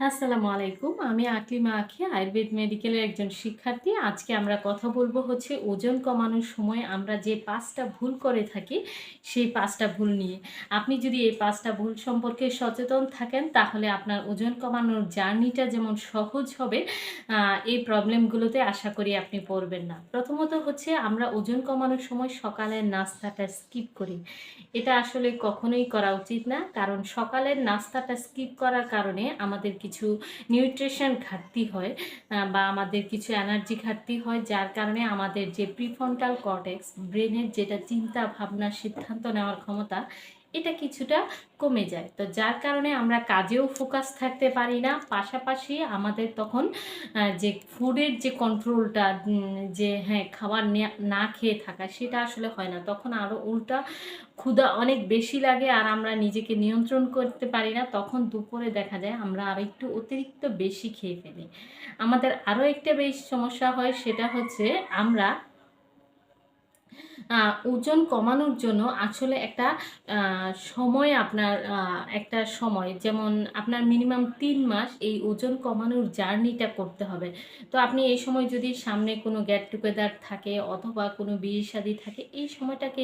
আসসালামু আলাইকুম। আমি আকলিমা আঁখি, আয়ুর্বেদ মেডিকেলের একজন শিক্ষার্থী। আজকে আমরা কথা বলব হচ্ছে ওজন কমানোর সময় আমরা যে ৫ টা ভুল করে থাকি, সেই ৫ টা ভুল নিয়ে। আপনি যদি এই ৫ টা ভুল সম্পর্কে সচেতন থাকেন, তাহলে আপনার ওজন কমানোর জার্নিটা যেমন সহজ হবে, এই প্রবলেমগুলোতে আশা করি আপনি পড়বেন না। প্রথমত হচ্ছে আমরা ওজন কমানোর সময় সকালের নাস্তাটা স্কিপ করি। এটা আসলে কখনোই করা উচিত না। কারণ সকালের নাস্তাটা স্কিপ করার কারণে আমাদের কিছু নিউট্রিশন ঘাটতি হয় বা আমাদের কিছু এনার্জি ঘাটতি হয়, যার কারণে আমাদের যে প্রিফন্টাল কর্টেক্স, ব্রেনের যেটা চিন্তা, ভাবনা, সিদ্ধান্ত নেওয়ার ক্ষমতা এটা কিছুটা কমে যায় তো যার কারণে আমরা কাজেও ফোকাস থাকতে পারি না পাশাপাশি আমাদের তখন যে ফুডের যে কন্ট্রোলটা যে হ্যাঁ খাবার না খেয়ে থাকা সেটা আসলে হয় না। তখন আরও উল্টা ক্ষুধা অনেক বেশি লাগে আর আমরা নিজেকে নিয়ন্ত্রণ করতে পারি না। তখন দুপুরে দেখা যায় আমরা আরও একটু অতিরিক্ত বেশি খেয়ে ফেলি। আমাদের আরও একটা বেশ সমস্যা হয় সেটা হচ্ছে আমরা ওজন কমানোর জন্য আসলে একটা সময় আপনার একটা সময় যেমন আপনার মিনিমাম তিন মাস এই ওজন কমানোর জার্নিটা করতে হবে। তো আপনি এই সময় যদি সামনে কোনো গেট টুগেদার থাকে অথবা কোনো বিয়ে-শাদী থাকে, এই সময়টাকে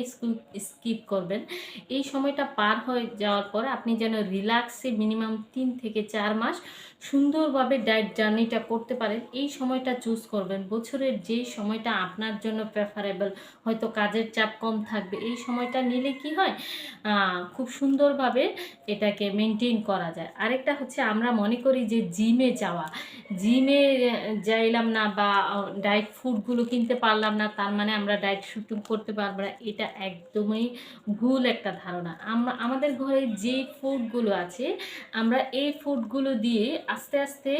স্কিপ করবেন। এই সময়টা পার হয়ে যাওয়ার পর আপনি যেন রিল্যাক্সে মিনিমাম তিন থেকে চার মাস সুন্দরভাবে ডায়েট জার্নিটা করতে পারেন। এই সময়টা চুজ করবেন। বছরের যেই সময়টা আপনার জন্য প্রেফারেবল হয়তো কাজের চাপ কম থাকবে। এই সময়টা নিলে কি হয়? খুব সুন্দরভাবে এটাকে মেনটেন করা যায়। আরেকটা হচ্ছে আমরা মনে করি যে জিমে যাওয়া। জিমে যাইলাম না বা ডায়েট ফুডগুলো কিনতে পারলাম না তার মানে আমরা ডায়েট শুটিং করতে পারব না। এটা একদমই ভুল একটা ধারণা। আমরা আমাদের ঘরে যেই ফুডগুলো আছে আমরা এই ফুডগুলো দিয়ে আস্তে, আস্তে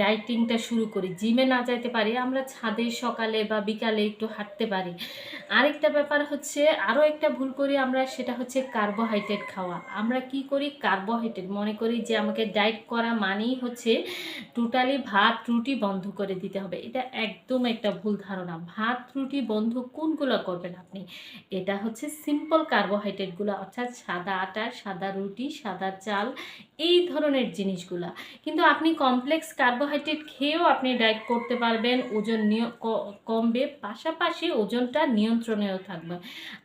ডায়েটিংটা শুরু করি। জিমে না যাইতে পারি আমরা ছাদে সকালে বা বিকালে একটু হাঁটতে পারি। আরেকটা ব্যাপার হচ্ছে আরও একটা ভুল করি আমরা সেটা হচ্ছে কার্বোহাইড্রেট খাওয়া। আমরা কি করি কার্বোহাইড্রেট মনে করি যে আমাকে ডায়েট করা মানেই হচ্ছে টোটালি ভাত রুটি বন্ধ করে দিতে হবে। এটা একদম একটা ভুল ধারণা। ভাত রুটি বন্ধ কোনগুলো করবেন আপনি? এটা হচ্ছে সিম্পল কার্বোহাইড্রেটগুলো অর্থাৎ সাদা আটা, সাদা রুটি, সাদা চাল এই ধরনের জিনিসগুলা। কিন্তু আপনি কমপ্লেক্স কার্বোহাইড্রেট খেয়েও আপনি ডায়েট করতে পারবেন। ওজন কমবে পাশাপাশি ওজনটা নিয়ন্ত্রণেও থাকবে।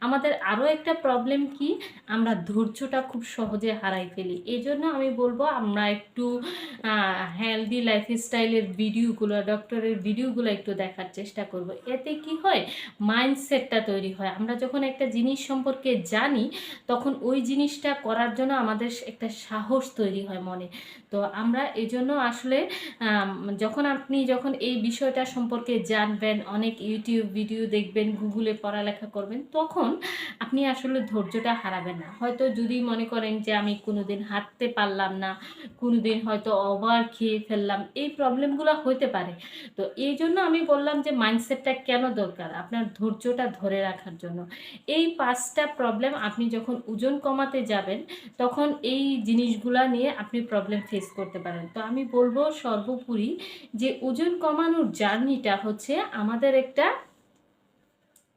আমাদের আরও একটা প্রবলেম কি? আমরা ধৈর্যটা খুব সহজে হারাই ফেলি। এই জন্য আমি বলব আমরা একটু হেলদি লাইফস্টাইলের ভিডিওগুলো ডক্টরের ভিডিওগুলো একটু দেখার চেষ্টা করব। এতে কি হয়? মাইন্ডসেটটা তৈরি হয়। আমরা যখন একটা জিনিস সম্পর্কে জানি তখন ওই জিনিসটা করার জন্য আমাদের একটা সাহস তৈরি হয় মনে। তো আমরা এই জন্য আসলে যখন আপনি যখন এই বিষয়টা সম্পর্কে জানবেন, অনেক ইউটিউব ভিডিও দেখবেন, এ পড়ালেখা করবেন, তখন আপনি আসলে ধৈর্যটা হারাবেন না। হয়তো যদি মনে করেন যে আমি কোনোদিন হাঁটতে পারলাম না, কোনোদিন হয়তো ওভার খেয়ে ফেললাম, এই প্রবলেমগুলো হইতে পারে। তো এই জন্য আমি বললাম যে মাইন্ডসেটটা কেন দরকার? আপনার ধৈর্যটা ধরে রাখার জন্য। এই পাঁচটা প্রবলেম আপনি যখন ওজন কমাতে যাবেন, তখন এই জিনিসগুলা নিয়ে আপনি প্রবলেম ফেস করতে পারেন। তো আমি বলব সর্বোপরি যে ওজন কমানোর জার্নিটা হচ্ছে আমাদের একটা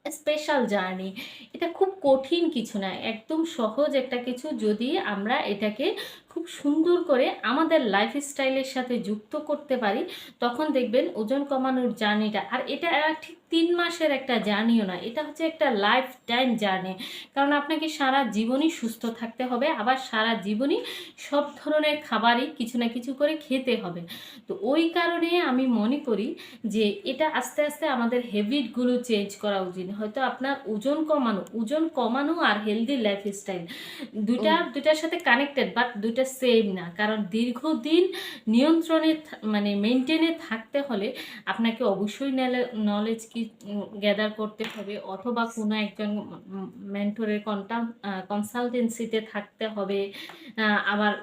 স্পেশাল জার্নি। এটা খুব কঠিন কিছু না। একদম সহজ একটা কিছু যদি আমরা এটাকে খুব সুন্দর করে আমাদের লাইফস্টাইলের সাথে যুক্ত করতে পারি, তখন দেখবেন ওজন কমানোর জার্নিটা আর এটা ঠিক ৩ মাসের একটা জার্নিও না। এটা হচ্ছে একটা লাইফ টাইম জার্নি। কারণ আপনাকে সারা জীবনই সুস্থ থাকতে হবে। আবার সারা জীবনই সব ধরনের খাবারই কিছু না কিছু করে খেতে হবে। তো ওই কারণে আমি মনে করি যে এটা আস্তে, আস্তে আমাদের হ্যাবিটগুলো চেঞ্জ করা উচিত। হয়তো আপনার ওজন কমানো, ওজন কমানো আর হেলদি লাইফস্টাইল ২ টা হুম। ২ টার সাথে কানেক্টেড বাট ২ টা সেম না। কারণ দীর্ঘদিন নিয়ন্ত্রণে মানে মেইনটেইন এ থাকতে হলে আপনাকে অবশ্যই নেলে নলেজ কি গ্যাদার করতে হবে অথবা কোনো একজন মেন্টরের কন্টা কনসালটেন্সিতে থাকতে হবে। আবার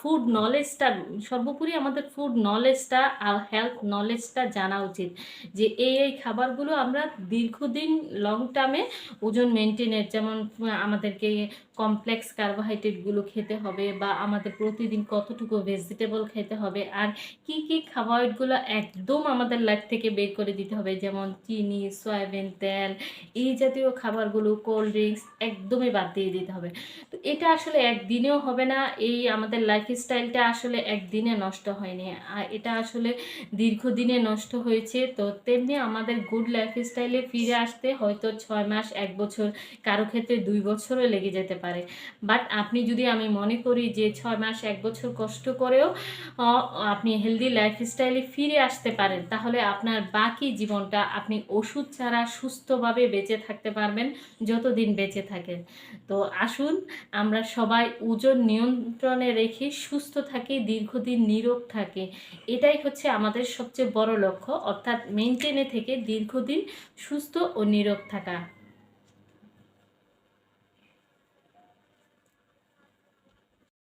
ফুড নলেজটা সর্বোপরি আমাদের ফুড নলেজটা আর হেলথ নলেজটা জানা উচিত। যে এই, এই খাবারগুলো আমরা দীর্ঘদিন লং টার্মে ওজন মেইনটেইন এর যেমন আমাদেরকে কমপ্লেক্স কার্বোহাইড্রেটগুলো খেতে হবে বা আমাদের প্রতিদিন কতটুকু ভেজিটেবল খেতে হবে আর কি কি খাবারগুলো একদম আমাদের লাইফ থেকে বের করে দিতে হবে? যেমন চিনি, সয়াবিন, তেল এই জাতীয় খাবারগুলো কোল্ড ড্রিঙ্কস একদমই বাদ দিয়ে দিতে হবে। তো এটা আসলে একদিনেও হবে না, এই আমাদের লাইফ স্টাইলটা আসলে একদিনে নষ্ট হয়নি। আর এটা আসলে দীর্ঘদিনে নষ্ট হয়েছে। তো তেমনি আমাদের গুড লাইফ স্টাইলে ফিরে আসতে হয়তো ছয় মাস, এক বছর, কারও ক্ষেত্রে দুই বছরও লেগে যেতে পারে। বাট আপনি যদি আমি মনে করি যে ছয় মাস, এক বছর কষ্ট করেও আপনি হেলদি লাইফ স্টাইলে ফিরে আসতে পারেন। তাহলে আপনার বাকি জীবনটা আপনি ওষুধ ছাড়া সুস্থভাবে বেঁচে থাকতে পারবেন, যতদিন বেঁচে থাকেন। তো আসুন, আমরা সবাই ওজন নিয়ন্ত্রণে রেখে সুস্থ থাকি, দীর্ঘদিন নীরব থাকি। এটাই হচ্ছে আমাদের সবচেয়ে বড় লক্ষ্য, অর্থাৎ মেনটেনে থেকে দীর্ঘদিন সুস্থ ও নীরব থাকা।